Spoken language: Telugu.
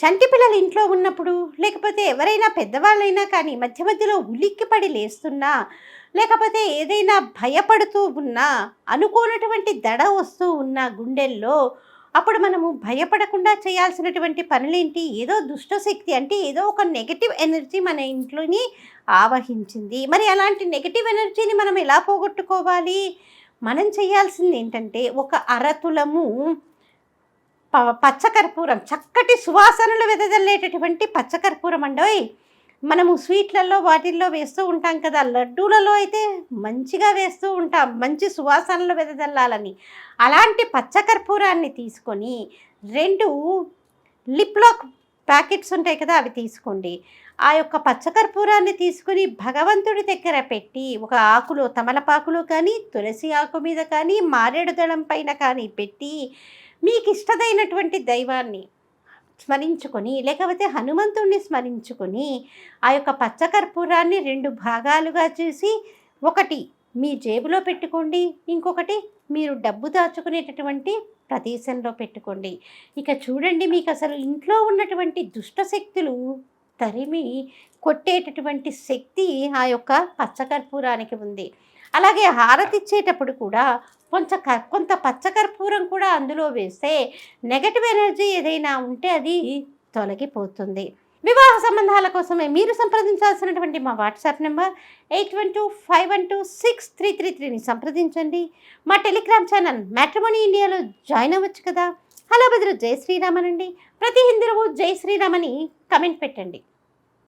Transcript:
చంటి పిల్లలు ఇంట్లో ఉన్నప్పుడు లేకపోతే ఎవరైనా పెద్దవాళ్ళైనా కానీ మధ్య మధ్యలో ఉలిక్కిపడి లేస్తున్నా లేకపోతే ఏదైనా భయపడుతూ ఉన్నా అనుకోనటువంటి దడ వస్తూ ఉన్న గుండెల్లో అప్పుడు మనము భయపడకుండా చేయాల్సినటువంటి పనులేంటి? ఏదో దుష్టశక్తి అంటే ఏదో ఒక నెగటివ్ ఎనర్జీ మన ఇంట్లోని ఆవహించింది. మరి అలాంటి నెగటివ్ ఎనర్జీని మనం ఎలా పోగొట్టుకోవాలి? మనం చేయాల్సింది ఏంటంటే ఒక అరతులము పచ్చకర్పూరం చక్కటి సువాసనలు వెదజల్లేటటువంటి పచ్చకర్పూరం అండి మనము స్వీట్లలో వాటిల్లో వేస్తూ ఉంటాం కదా లడ్డూలలో అయితే మంచిగా వేస్తూ ఉంటాం మంచి సువాసనలు వెదజల్లాలని. అలాంటి పచ్చకర్పూరాన్ని తీసుకొని రెండు లిప్లాక్ ప్యాకెట్స్ ఉంటాయి కదా అవి తీసుకోండి. ఆ యొక్క పచ్చకర్పూరాన్ని తీసుకుని భగవంతుడి దగ్గర పెట్టి ఒక ఆకులో తమలపాకులో కానీ తులసి ఆకు మీద కానీ మారేడు దళం పైన కానీ పెట్టి మీకు ఇష్టదైనటువంటి దైవాన్ని స్మరించుకొని లేకపోతే హనుమంతుణ్ణి స్మరించుకొని ఆ యొక్క పచ్చకర్పూరాన్ని రెండు భాగాలుగా చేసి ఒకటి మీ జేబులో పెట్టుకోండి ఇంకొకటి మీరు డబ్బు దాచుకునేటటువంటి ప్రదేశంలో పెట్టుకోండి. ఇక చూడండి మీకు అసలు ఇంట్లో ఉన్నటువంటి దుష్ట శక్తులు తరిమి కొట్టేటటువంటి శక్తి ఆ యొక్క పచ్చకర్పూరానికి ఉంది. అలాగే హారతి ఇచ్చేటప్పుడు కూడా కొంచెం క- కొంత పచ్చకర్పూరం కూడా అందులో వేస్తే నెగటివ్ ఎనర్జీ ఏదైనా ఉంటే అది తొలగిపోతుంది. వివాహ సంబంధాల కోసమే మీరు సంప్రదించాల్సినటువంటి మా WhatsApp number eight one two five one two six three three త్రీని సంప్రదించండి. మా టెలిగ్రామ్ ఛానల్ మ్యాట్రిమోనీ ఇండియాలో జాయిన్ అవ్వచ్చు కదా. హలో బెదరు జై శ్రీరామన్ అండి ప్రతి హిందువు జై శ్రీరామ్ అని కమెంట్ పెట్టండి.